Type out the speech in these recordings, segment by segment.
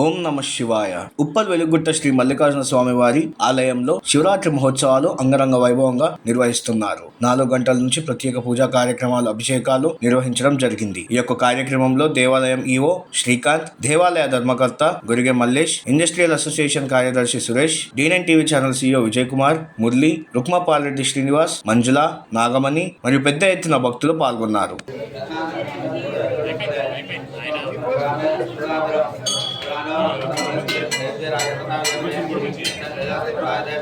ఓం నమ శివాయ. ఉప్పల్ వెలుగుట్ట శ్రీ మల్లికార్జున స్వామి వారి ఆలయంలో శివరాత్రి మహోత్సవాలు అంగరంగ వైభవంగా నిర్వహిస్తున్నారు. నాలుగు గంటల నుంచి ప్రత్యేక పూజా కార్యక్రమాలు అభిషేకాలు నిర్వహించడం జరిగింది. ఈ యొక్క కార్యక్రమంలో దేవాలయం ఈవో శ్రీకాంత్ దేవాలయ ధర్మకర్త గురిగే మల్లేష్ ఇండస్ట్రియల్ అసోసియేషన్ కార్యదర్శి Suresh D nine TV channel CEO Vijay Kumar Murali Rukmapalareddy Srinivas Manjula Nagamani మరియు పెద్ద ఎత్తున భక్తులు పాల్గొన్నారు.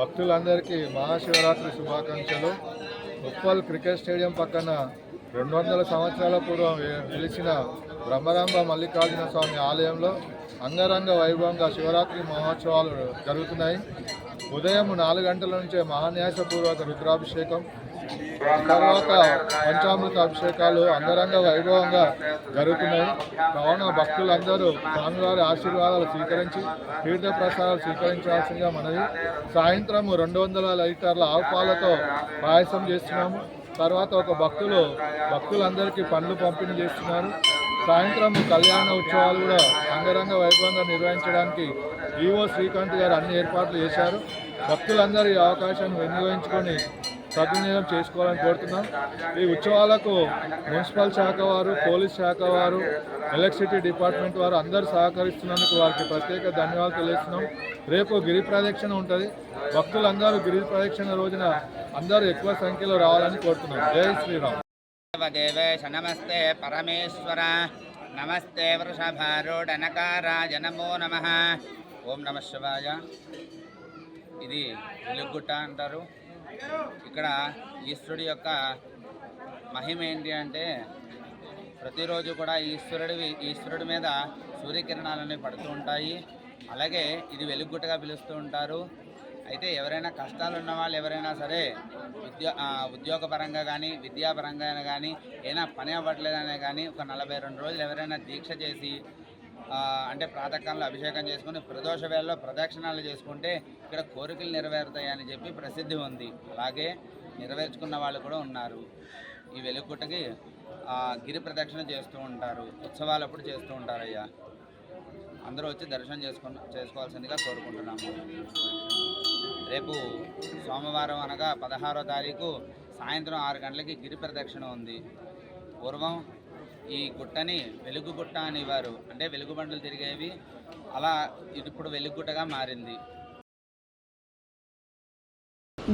భక్తులందరికీ మహాశివరాత్రి శుభాకాంక్షలు. ఉప్పల్ క్రికెట్ స్టేడియం పక్కన రెండు వందల సంవత్సరాల పూర్వం నిలిచిన వెలిసిన బ్రహ్మరాంబ మల్లికార్జున స్వామి ఆలయంలో అంగరంగ వైభవంగా శివరాత్రి మహోత్సవాలు జరుగుతున్నాయి. ఉదయం నాలుగు గంటల నుంచే మహాన్యాసపూర్వక రుద్రాభిషేకం తర్వాత పంచామృత అభిషేకాలు అంగరంగ వైభవంగా జరుగుతున్నాయి. కావున భక్తులందరూ స్వామివారి ఆశీర్వాదాలు స్వీకరించి తీర్థ ప్రసాదాలు స్వీకరించాల్సిందిగా మనది సాయంత్రం రెండు వందల లీటర్ల ఆవు పాలతో పాయసం చేస్తున్నాము. తర్వాత ఒక భక్తులు భక్తులందరికీ పండ్లు పంపిణీ చేస్తున్నారు. సాయంత్రం కళ్యాణ ఉత్సవాలు కూడా అంగరంగ వైభవంగా నిర్వహించడానికి ఈవో శ్రీకాంత్ గారు అన్ని ఏర్పాట్లు చేశారు. భక్తులందరూ ఈ అవకాశాన్ని వినియోగించుకొని సద్వినియోగం చేసుకోవాలని కోరుతున్నాం. ఈ ఉత్సవాలకు మున్సిపల్ శాఖ వారు పోలీస్ శాఖ వారు ఎలక్ట్రిసిటీ డిపార్ట్మెంట్ వారు అందరూ సహకరిస్తున్నందుకు వారికి ప్రత్యేక ధన్యవాదాలు తెలియజేస్తున్నాం. రేపు గిరి ప్రదక్షిణ ఉంటుంది. భక్తులందరూ గిరి ప్రదక్షిణ రోజున అందరూ ఎక్కువ సంఖ్యలో రావాలని కోరుతున్నాం. జై శ్రీరామ్. దేవేశ నమస్తే పరమేశ్వర. నమస్తే వృషభారూఢనకారాయ నమో నమ. ఓం నమ శివాయ. ఇది వెలుగుట్ట అంటారు. ఇక్కడ ఈశ్వరుడి యొక్క మహిమ ఏంటి అంటే ప్రతిరోజు కూడా ఈశ్వరుడి ఈశ్వరుడి మీద సూర్యకిరణాలన్నీ పడుతూ ఉంటాయి. అలాగే ఇది వెలుగుట్టగా పిలుస్తూ ఉంటారు. అయితే ఎవరైనా కష్టాలు ఉన్న వాళ్ళు ఎవరైనా సరే ఉద్యో ఉద్యోగపరంగా కానీ విద్యాపరంగా కానీ ఏదైనా పని అవ్వట్లేదనే కానీ ఒక నలభై రెండు రోజులు ఎవరైనా దీక్ష చేసి అంటే ప్రాతకాలంలో అభిషేకం చేసుకుని ప్రదోష వేళలో ప్రదక్షిణాలు చేసుకుంటే ఇక్కడ కోరికలు నెరవేరుతాయని చెప్పి ప్రసిద్ధి ఉంది. అలాగే నెరవేర్చుకున్న వాళ్ళు కూడా ఉన్నారు. ఈ వెలుగుట్టకి గిరి ప్రదక్షిణ చేస్తూ ఉంటారు. ఉత్సవాలప్పుడు చేస్తూ ఉంటారయ్యా. అందరూ వచ్చి దర్శనం చేసుకున్న చేసుకోవాల్సిందిగా కోరుకుంటున్నాము. రేపు సోమవారం అనగా పదహారో తారీఖు సాయంత్రం ఆరు గంటలకి గిరి ప్రదక్షిణ ఉంది. పూర్వం ఈ గుట్టని వెలుగు గుట్ట అనేవారు. అంటే వెలుగుబండలు తిరిగేవి. అలా ఇది ఇప్పుడు వెలుగుగుట్టగా మారింది.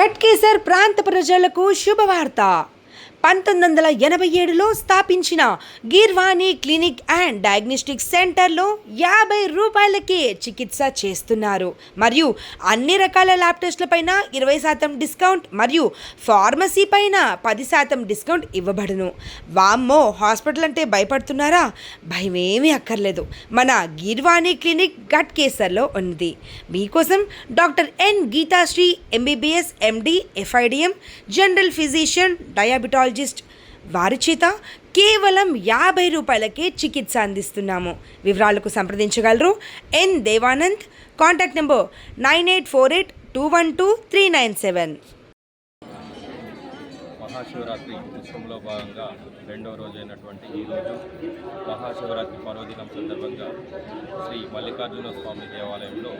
గట్కేసర్ ప్రాంత ప్రజలకు శుభవార్త. పంతొమ్మిది వందల ఎనభై ఏడులో స్థాపించిన గీర్వాణి క్లినిక్ అండ్ డయాగ్నోస్టిక్ సెంటర్లో యాభై రూపాయలకే చికిత్స చేస్తున్నారు. మరియు అన్ని రకాల ల్యాబ్ టెస్టులపైన ఇరవై శాతం డిస్కౌంట్ మరియు ఫార్మసీ పైన పది శాతం డిస్కౌంట్ ఇవ్వబడును. వామ్మో హాస్పిటల్ అంటే భయపడుతున్నారా? భయమేమీ అక్కర్లేదు. మన గీర్వాణి క్లినిక్ గట్ కేసర్లో ఉంది మీకోసం doctor N Geethasri MBBS MD FIDM general physician diabetologist వారి చేత కేవలం యాభై రూపాయలకే చికిత్స అందిస్తున్నాము. వివరాలకు సంప్రదించగలరు. N Devanand contact number nine eight four eight two one two three nine seven. Mahashivratri ఉత్సవంలో భాగంగా రెండవ రోజు అయినటువంటి ఈరోజు మహాశివరాత్రి పర్వదినం సందర్భంగా శ్రీ మల్లికార్జున స్వామి దేవాలయంలో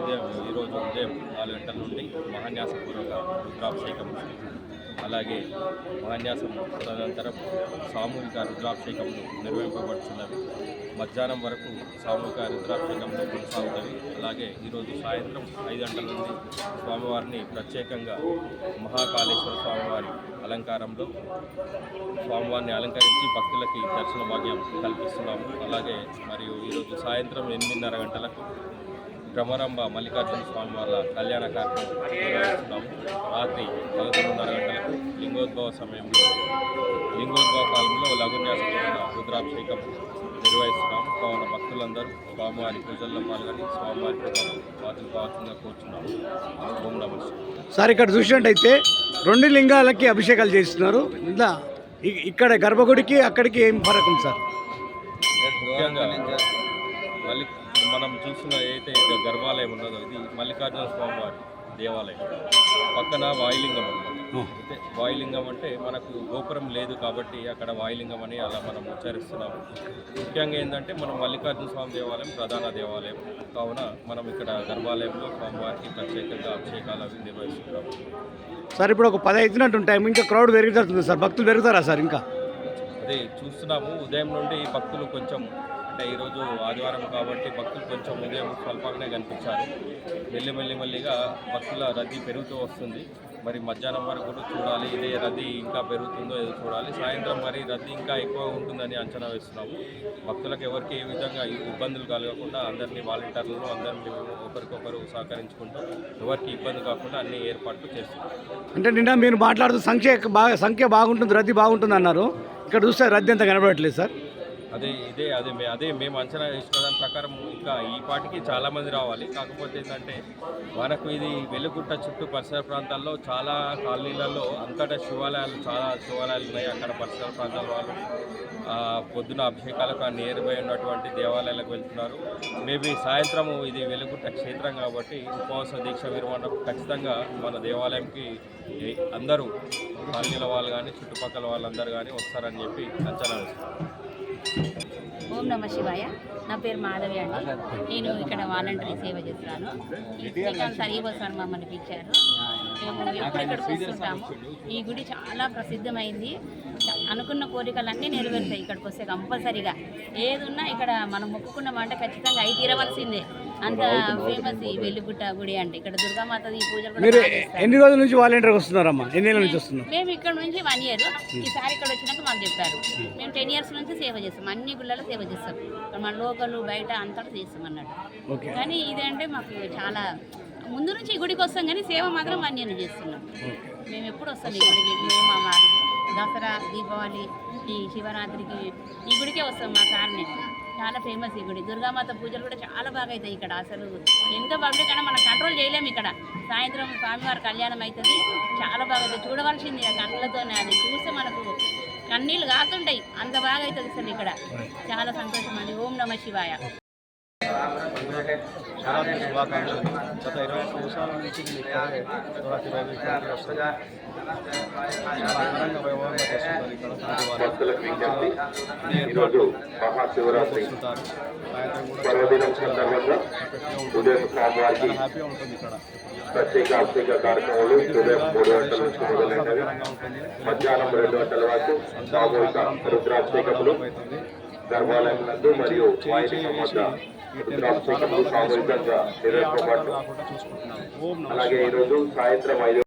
ఉదయం ఈరోజు ఉదయం నాలుగు గంటల నుండి మహాన్యాసపూర్వక రుద్రాభిషేకం అలాగే మహాన్యాసం తదనంతరం సామూహిక రుద్రాభిషేకములు నిర్వహింపబడుతున్నవి మధ్యాహ్నం వరకు సామూహిక రుద్రాభిషేకంలో కొనసాగుతుంది. అలాగే ఈరోజు సాయంత్రం ఐదు గంటల నుండి స్వామివారిని ప్రత్యేకంగా మహాకాళేశ్వర స్వామివారి అలంకారంలో స్వామివారిని అలంకరించి భక్తులకి దర్శన భాగ్యం కల్పిస్తున్నాము. అలాగే మరియు ఈరోజు సాయంత్రం ఎనిమిదిన్నర గంటలకు భ్రమరాంబ మల్లికార్జున స్వామి వాళ్ళ కళ్యాణ కార్యక్రమం రాత్రి పదకొండున్నర గంటలకు లింగోద్భవ సమయంలో లింగోద్భవ కాలంలో లఘున్యాసమైన రుద్రాభిషేకం నిర్వహిస్తున్నాము. కావున భక్తులందరూ స్వామివారి పూజల్లో పాల్గొని స్వామివారి పాత్రలు కావాల్సిందిగా ఓం శివాయ. సార్ ఇక్కడ చూసినట్టయితే రెండు లింగాలకి అభిషేకాలు చేస్తున్నారు. ఇలా ఇక్కడ గర్భగుడికి అక్కడికి ఏం ఫరక్ సార్? ముఖ్యంగా మల్లి మనం చూస్తున్న ఏదైతే గర్భాలయం ఉన్నదో ఇది మల్లికార్జున స్వామి వారి దేవాలయం. పక్కన వాయులింగం ఉంది. అయితే వాయులింగం అంటే మనకు గోపురం లేదు కాబట్టి అక్కడ వాయులింగం అని అలా మనం ఉచ్చరిస్తున్నాము. ముఖ్యంగా ఏంటంటే మనం మల్లికార్జున స్వామి దేవాలయం ప్రధాన దేవాలయం. కావున మనం ఇక్కడ గర్భాలయంలో స్వామివారికి ప్రత్యేకంగా అభిషేకాలు అవి నిర్వహిస్తున్నాము. సార్ ఇప్పుడు ఒక పది అవుతున్నట్టు టైం ఇంకా క్రౌడ్ పెరుగుతుంది సార్. భక్తులు పెరుగుతారా సార్ ఇంకా? అదే చూస్తున్నాము. ఉదయం నుండి భక్తులు కొంచెం అంటే ఈరోజు ఆదివారం కాబట్టి భక్తులు కొంచెం ఉదయం స్వల్పంగానే కనిపించారు. మెల్లి మెల్లి మెల్లిగా భక్తుల రద్దీ పెరుగుతూ వస్తుంది. మరి మధ్యాహ్నం వరకు కూడా చూడాలి ఇదే రద్దీ ఇంకా పెరుగుతుందో ఏదో చూడాలి. సాయంత్రం మరి రద్దీ ఇంకా ఎక్కువ ఉంటుందని అంచనా వేస్తున్నాము. భక్తులకు ఎవరికి ఏ విధంగా ఇబ్బందులు కలగకుండా అందరినీ వాలంటీర్లను అందరినీ మేము ఒకరికొకరు సహకరించుకుంటూ ఎవరికి ఇబ్బంది కాకుండా అన్ని ఏర్పాట్లు చేస్తున్నాం. అంటే నిన్న మీరు మాట్లాడుతూ సంఖ్య బాగా సంఖ్య బాగుంటుంది రద్దీ బాగుంటుంది అన్నారు. ఇక్కడ చూస్తే రద్దీ అంత కనబడట్లేదు సార్. అదే ఇదే అదే మే అదే మేము అంచనా వేసిన దాని ప్రకారం ఇంకా ఈ పాటికి చాలామంది రావాలి. కాకపోతే ఏంటంటే మనకు ఇది వెలుగుట్ట చుట్టూ పరిసర ప్రాంతాల్లో చాలా కాలనీలలో అంతటా శివాలయాలు చాలా శివాలయాలు ఉన్నాయి. అక్కడ పరిసర ప్రాంతాల వాళ్ళు పొద్దున అభిషేకాలకు నియర్ బై ఉన్నటువంటి దేవాలయాలకు వెళ్తున్నారు. మేబీ సాయంత్రం ఇది వెలుగుట్ట క్షేత్రం కాబట్టి ఉపవాస దీక్ష విరమణ ఖచ్చితంగా మన దేవాలయంకి అందరూ కాలనీల వాళ్ళు కానీ చుట్టుపక్కల వాళ్ళందరూ కానీ వస్తారని చెప్పి అంచనా వేస్తున్నారు. ఓం నమ శివాయ. నా పేరు మాధవి అండి. నేను ఇక్కడ వాలంటరీ సేవ చేస్తున్నాను. ఈ శ్రీకాంత్ సరీవ సార్ మమ్మల్ని పిలిచారు. మేము ఎప్పుడు ఇక్కడికి ఈ గుడి చాలా ప్రసిద్ధమైంది. అనుకున్న కోరికలన్నీ నెరవేరుతాయి. ఇక్కడికి వస్తే కంపల్సరీగా. ఏదున్నా ఇక్కడ మనం మొక్కుకున్న ఖచ్చితంగా అయి తీరవలసిందే. అంత ఫేమస్ ఈ వెల్లుగుట్ట గుడి అంటే ఇక్కడ దుర్గామాతది ఈ మీరు చేస్తారు. ఎన్ని రోజుల నుంచి వాలంటీర్గా వస్తున్నారమ్మా? ఎన్ని నెలల నుంచి వస్తున్నారు? మేము ఇక్కడ నుంచి వన్ ఇయర్ ఈసారి ఇక్కడ వచ్చినాక మాకు చెప్పారు. మేము టెన్ ఇయర్స్ నుంచి సేవ చేస్తాం. అన్ని గుళ్ళలో సేవ చేస్తాం. మన లోకల్ బయట అంతటా చేస్తాం అన్నట్టు. కానీ ఇదంటే మాకు చాలా ముందు నుంచి ఈ గుడికి వస్తాం కానీ సేవ మాత్రం వన్ ఇయర్ చేస్తున్నాం. మేము ఎప్పుడు వస్తాం ఈ గుడికి? మేము మా దసరా దీపావళి ఈ శివరాత్రికి ఈ గుడికే వస్తాం మా నేను చాలా ఫేమస్ ఈ గుడి. దుర్గామాత పూజలు కూడా చాలా బాగా అవుతాయి ఇక్కడ అసలు. ఎంత పబ్లిక్ అయినా మనం కంట్రోల్ చేయలేము ఇక్కడ. సాయంత్రం స్వామివారి కళ్యాణం అవుతుంది చాలా బాగా అవుతుంది చూడవలసింది ఆ కళ్ళతోనే అది. చూస్తే మనకు కన్నీళ్ళు కాకుంటాయి అంత బాగా అవుతుంది అసలు ఇక్కడ. చాలా సంతోషం అండి. ఓం నమ శివాయ. శివరాత్రి శుభాకాంక్షలు గత ఇరవై సంవత్సరాల నుంచి నేను ఇక్కడే శివరాత్రి వైభవానికి వస్తున్నా చాలా అంగరంగ వైభవంగా చేస్తుంటారు ఇక్కడ స్వామివారు. అన్ని ఏర్పాట్లు మహాశివరాత్రి చేస్తుంటారు సాయంత్రం కూడా పర్వదినం సందర్భంగా ఉదయం స్వామివారికి చాలా హ్యాపీగా ఉంటుంది ఇక్కడ ప్రత్యేక అభిషేక కార్యక్రమాలు ఉదయం మూడు గంటల నుంచి మొదలైనవి ఆనందంగా ఉంటుంది మధ్యాహ్నం రెండు గంటల వరకు సామూహిక రుద్రాభిషేకములు అవుతుంది గర్భాలయం నందు మరియు వాయులింగం వద్ద అలాగే ఈరోజు సాయంత్రం ఐదు